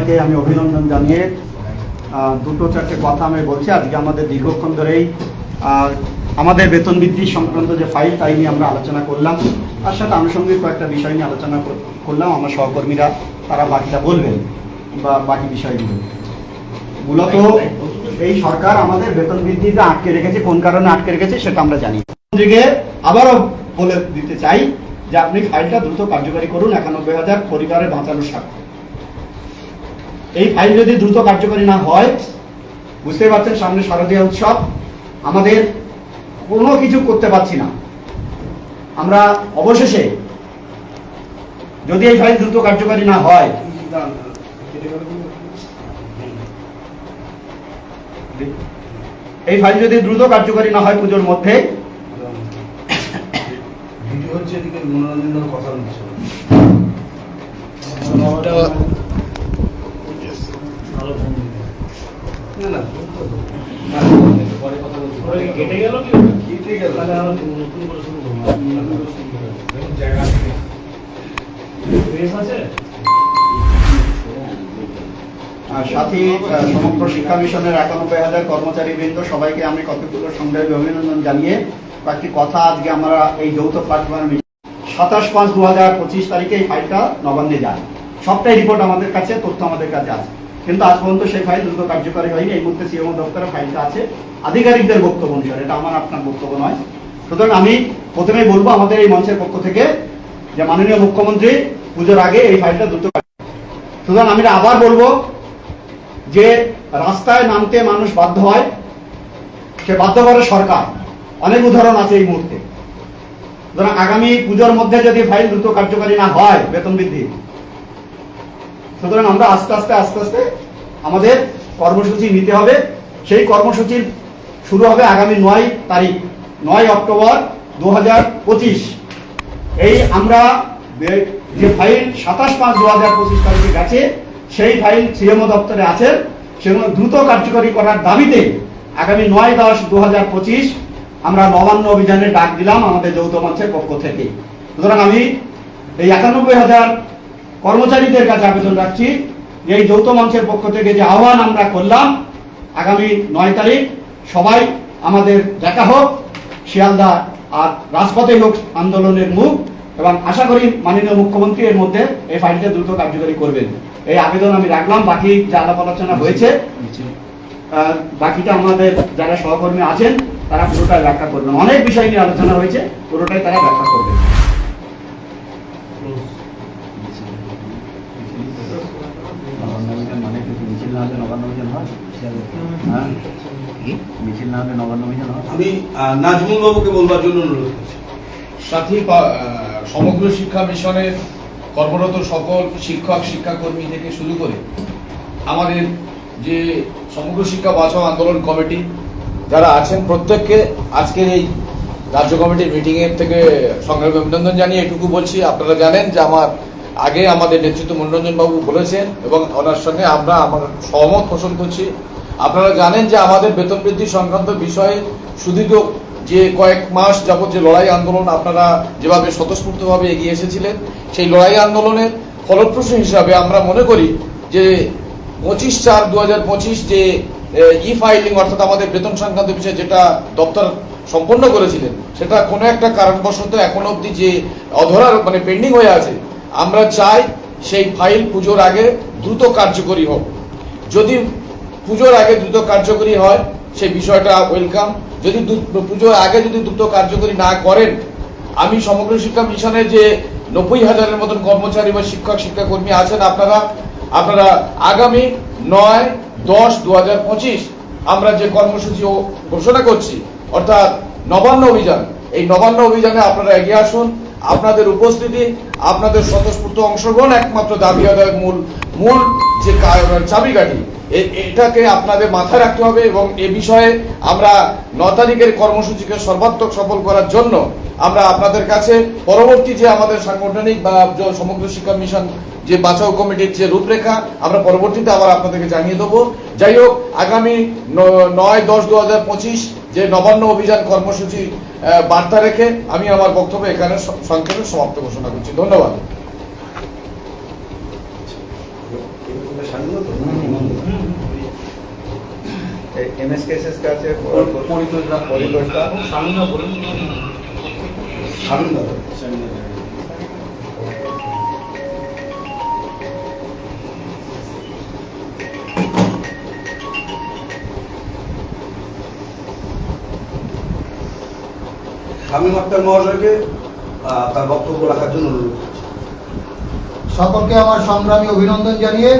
সবাইকে আমি অভিনন্দন জানিয়ে দুটো চারটে কথা আমি বলছি। আজকে আমাদের দীর্ঘক্ষণ ধরেই আমাদের বেতন বৃদ্ধি সংক্রান্ত যে ফাইল তাই নিয়ে আমরা আলোচনা করলাম। তার সাথে আনুষঙ্গিক কয়েকটা বিষয় নিয়ে আলোচনা করলাম। আমার সহকর্মীরা, তারা বাকিটা বলবেন বা বাকি বিষয়গুলো মূলত এই সরকার আমাদের বেতন বৃদ্ধিতে আটকে রেখেছে, কোন কারণে আটকে রেখেছে সেটা আমরা জানি মুখ্যমন্ত্রীকে আবারও বলে দিতে চাই যে আপনি ফাইলটা দ্রুত কার্যকারী করুন। একানব্বই হাজার পরিবারের বাঁচানোর স্বার্থে। এই ফাইল যদি দ্রুত কার্যকরী না হয় বুঝতে পারছেন সামনে শারদীয় উৎসব আমাদের কোনো কিছু করতে পারছি না। আমরা অবশেষে যদি এই ফাইল দ্রুত কার্যকারী না হয় এই ফাইল যদি দ্রুত কার্যকারী না হয় পুজোর মধ্যে ভিডিও হচ্ছে এদিকে মনোরঞ্জনের কথা কেটে গেল কি? কেটে গেল। তাহলে আবার নতুন করে শুরু করব। জায়গা রেস আছে? সাথী সমগ্র শিক্ষা মিশনের একানব্বই হাজার কর্মচারী বৃন্দ সবাইকে আমি কতগুলো সংগ্রামী অভিনন্দন জানিয়ে কয়েকটি কথা আজকে আমরা এই যৌথ প্ল্যাটফর্মে সাতাশ পাঁচ দু হাজার পঁচিশ তারিখে এই ফাইলটা নবান্নে যায়। সবটাই রিপোর্ট আমাদের কাছে তথ্য আমাদের কাছে আছে। কিন্তু আজ পর্যন্ত সেই ফাইল দ্রুত কার্যকারী হয়নি। এই মুহূর্তে সিএমও দপ্তরে ফাইলটা আছে। আধিকারিকদের বক্তব্য অনুসারে, এটা আমার, আপনার বক্তব্য নয়। সুতরাং আমি প্রথমেই বলব আমাদের এই মঞ্চের পক্ষ থেকে যে মাননীয় মুখ্যমন্ত্রী পুজোর আগে এই ফাইলটা দ্রুত সুতরাং আমি আবার বলব যে রাস্তায় নামতে মানুষ বাধ্য হয়, সে বাধ্য করে সরকার। অনেক উদাহরণ আছে এই মুহূর্তে। সুতরাং আগামী পুজোর মধ্যে যদি ফাইল দ্রুত কার্যকারী না হয়, বেতন বৃদ্ধি। সুতরাং আমরা আস্তে আস্তে আস্তে আস্তে আমাদের কর্মসূচি নিতে হবে। সেই কর্মসূচির শুরু হবে আগামী নয় তারিখ, নয় অক্টোবর দু হাজার পঁচিশ। এই আমরা যে ফাইল সাতাশ পাঁচ দু হাজার পঁচিশ তারিখে গেছে, সেই ফাইল সিএমও দপ্তরে আছে। সেগুলো দ্রুত কার্যকরী করার দাবিতে আগামী নয় দশ দু হাজার পঁচিশ আমরা নবান্ন অভিযানে ডাক দিলাম আমাদের যৌথ মঞ্চের পক্ষ থেকে। সুতরাং আমি এই একানব্বই হাজার কর্মচারীদের কাছে আবেদন রাখছি। এই যৌথ মঞ্চের পক্ষ থেকে যে আহ্বান আমরা করলাম আগামী নয় তারিখ সবাই আমাদের দেখা হোক, শিয়ালদা আর রাজপথে হোক আন্দোলনের মুখ, এবং আশা করি মাননীয় মুখ্যমন্ত্রী এর মধ্যে এই ফাইলটা দ্রুত কার্যকরী করবেন। এই আবেদন আমি রাখলাম, বাকি যে আলাপ আলোচনা হয়েছে বাকিটা আমাদের যারা সহকর্মী আছেন, তারা পুরোটাই ব্যাখ্যা করবেন। অনেক বিষয় নিয়ে আলোচনা হয়েছে, পুরোটাই তারা ব্যাখ্যা করবেন। হ্যাঁ? মিছিল না হলে নবান্ন অভিযান আমি নাজমুল বাবুকে বলবার জন্য অনুরোধ করছি। সাথী সমগ্র শিক্ষা মিশনের কর্মরত সকল শিক্ষক, শিক্ষাকর্মী থেকে শুরু করে আমাদের যে সমগ্র শিক্ষা বাঁচাও আন্দোলন কমিটি, যারা আছেন প্রত্যেককে আজকের এই রাজ্য কমিটির মিটিং এর থেকে সংগ্রামী অভিনন্দন জানিয়ে এটুকু বলছি। আপনারা জানেন যে আমার আগে আমাদের নেতৃত্ব মনোরঞ্জন বাবু বলেছেন এবং ওনার সঙ্গে আমরা আমার সহমত পোষণ করছি। আপনারা জানেন যে আমাদের বেতন বৃদ্ধি সংক্রান্ত বিষয়ে শুধু যে কয়েক মাস যাবৎ যে লড়াই আন্দোলন আপনারা যেভাবে স্বতঃস্ফূর্তভাবে এগিয়ে এসেছিলেন, সেই লড়াই আন্দোলনের ফলপ্রসূ হিসাবে আমরা মনে করি যে পঁচিশ চার দু যে ই ফাইলিং অর্থাৎ আমাদের বেতন সংক্রান্ত বিষয়ে যেটা দপ্তর সম্পন্ন করেছিলেন, সেটা কোনো একটা কারণবশত এখন অবধি যে অধরার মানে পেন্ডিং হয়ে আছে, আমরা চাই সেই ফাইল পুজোর আগে দ্রুত কার্যকরী হোক। যদি পুজোর আগে দ্রুত কার্যকরী হয় সেই বিষয়টা ওয়েলকাম যদি পুজোর আগে যদি দ্রুত কার্যকরী না করেন, আমি সমগ্র শিক্ষা মিশনের যে নব্বই হাজারের মতন কর্মচারী বা শিক্ষক, শিক্ষাকর্মী আছেন আপনারা আপনারা আগামী নয় দশ দু আমরা যে কর্মসূচি ঘোষণা করছি, অর্থাৎ নবান্ন অভিযান, এই নবান্ন অভিযানে আপনারা এগিয়ে আসুন। আপনাদের উপস্থিতি, আপনাদের স্বতঃস্ফূর্ত অংশগ্রহণ একমাত্র দাবি আদায়ের মূল মূল যে চাবিকাঠি। এটাকে আপনাদের মাথায় রাখতে হবে এবং এ বিষয়ে আমরা ন তারিখের কর্মসূচিকে সর্বাত্মক সফল করার জন্য আমরা আপনাদের কাছে পরবর্তী যে আমাদের সাংগঠনিক বা সমগ্র শিক্ষা মিশন যে বাঁচাও কমিটির যে রূপরেখা আমরা পরবর্তীতে আবার আপনাদেরকে জানিয়ে দেবো। যাই হোক আগামী নয় দশ দু যে নবান্ন অভিযান কর্মসূচি বার্তা রেখে আমি আমার বক্তব্য এখানে সংক্ষেপে সমাপ্ত ঘোষণা করছি। ধন্যবাদ। এমএসকেএসএস কাছে পরিকল্পনা পরিকল্পনা সামনে শামীম আক্তার মহাশয়কে তার বক্তব্য রাখার জন্য অনুরোধ সকলকে আমার সংগ্রামী অভিনন্দন জানিয়ে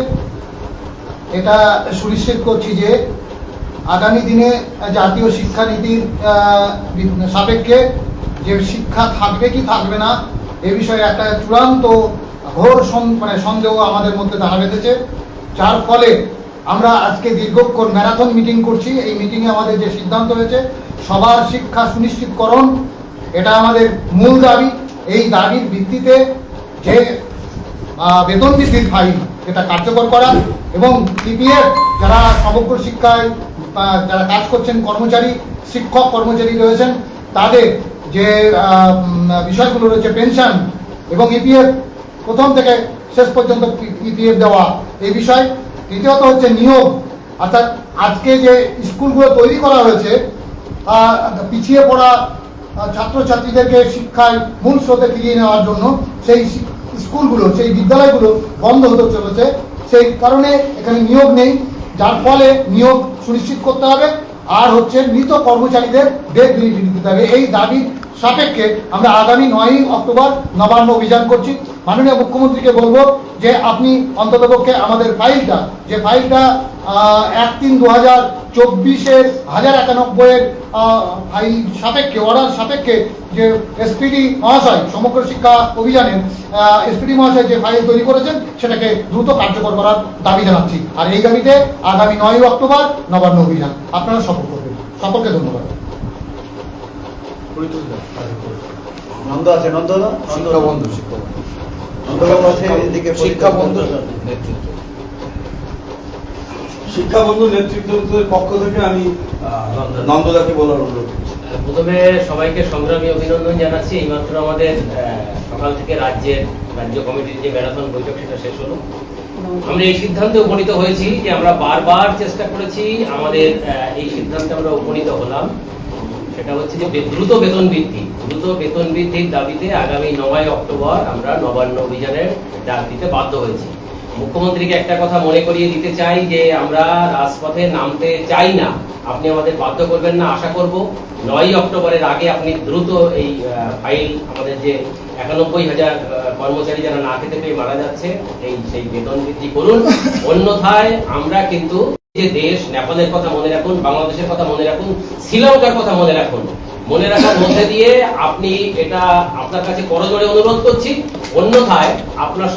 এটা সুনিশ্চিত করছি যে আগামী দিনে জাতীয় শিক্ষানীতির সাপেক্ষে যে শিক্ষা থাকবে কি থাকবে না, এ বিষয়ে একটা চূড়ান্ত ঘোর মানে সন্দেহ আমাদের মধ্যে দেখা বেঁধেছে। যার ফলে আমরা আজকে দীর্ঘক্ষণ ম্যারাথন মিটিং করছি। এই মিটিংয়ে আমাদের যে সিদ্ধান্ত হয়েছে, সবার শিক্ষা সুনিশ্চিতকরণ এটা আমাদের মূল দাবি। এই দাবির ভিত্তিতে যে বেতন বৃদ্ধির ফাইল এটা কার্যকর করা এবং পিপিএফ যারা সমগ্র শিক্ষায় যারা কাজ করছেন, কর্মচারী, শিক্ষক কর্মচারী রয়েছেন, তাদের যে বিষয়গুলো রয়েছে, পেনশন এবং ইপিএফ, প্রথম থেকে শেষ পর্যন্ত ইপিএফ দেওয়া এই বিষয়। তৃতীয়ত হচ্ছে নিয়োগ। অর্থাৎ আজকে যে স্কুলগুলো তৈরি করা হয়েছে পিছিয়ে পড়া ছাত্রছাত্রীদেরকে শিক্ষায় মূল স্রোতে ফিরিয়ে নেওয়ার জন্য সেই স্কুলগুলো, সেই বিদ্যালয়গুলো বন্ধ হতে চলেছে। সেই কারণে এখানে নিয়োগ নেই। যার ফলে নিয়োগ সুনিশ্চিত করতে হবে। আর হচ্ছে মৃত কর্মচারীদের ডেট বেনিফিট দিতে হবে। এই দাবির সাপেক্ষে আমরা আগামী নয়ই অক্টোবর নবান্ন অভিযান করছি। মাননীয় মুখ্যমন্ত্রীকে বলব যে আপনি অন্ততপক্ষে আমাদের ফাইলটা, যে ফাইলটা এক তিন দু চব্বিশের হাজার একানব্বইয়ের ফাইল সাপেক্ষে অর্ডার সাপেক্ষে যে এসপিডি মহাশয় সমগ্র শিক্ষা অভিযানের এসপিডি মহাশয় যে ফাইল তৈরি করেছেন সেটাকে দ্রুত কার্যকর করার দাবি জানাচ্ছি। আর এই দাবিতে আগামী নয় অক্টোবর নবান্ন অভিযান। আপনারা সফল করবেন। সকলকে ধন্যবাদ। নন্দ আছে নন্দ শিক্ষা বন্ধু শিক্ষা আছে শিক্ষা বন্ধু। নেতৃত্ব। শিক্ষা বন্ধু নেতৃত্বের পক্ষ থেকে আমি নন্দদাকে বলার অনুরোধ প্রথমে সবাইকে সংগ্রামী অভিনন্দন জানাচ্ছি। এইমাত্র আমাদের সকাল থেকে রাজ্যের রাজ্য কমিটির যে ম্যারাথন বৈঠক, সেটা শেষ হলো। আমরা এই সিদ্ধান্তে উপনীত হয়েছি যে আমরা বারবার চেষ্টা করেছি আমাদের এই সিদ্ধান্তে আমরা উপনীত হলাম। সেটা হচ্ছে যে দ্রুত বেতন বৃদ্ধি। দ্রুত বেতন বৃদ্ধির দাবিতে আগামী নয় অক্টোবর আমরা নবান্ন অভিযানের ডাক দিতে বাধ্য হয়েছি। মুখ্যমন্ত্রীকে একটা কথা মনে করিয়ে দিতে চাই যে আমরা রাজপথে নামতে চাই না। আপনি আমাদের বাধ্য করবেন না, আশা করব। নয় অক্টোবরের আগে আপনি দ্রুত এই ফাইল আমাদের যে একানব্বই হাজার কর্মচারী যারা না খেতে পেয়ে মারা যাচ্ছে, এই, সেই বেতন বৃদ্ধি করুন। অন্যথায় আমরা কিন্তু যে দেশ, নেপালের কথা মনে রাখুন, বাংলাদেশের কথা মনে রাখুন, শ্রীলঙ্কার কথা মনে রাখুন। মনে রাখার মধ্যে দিয়ে আপনি এটা আপনার কাছে করজোড়ে অনুরোধ করছি। অন্যথায় আপনার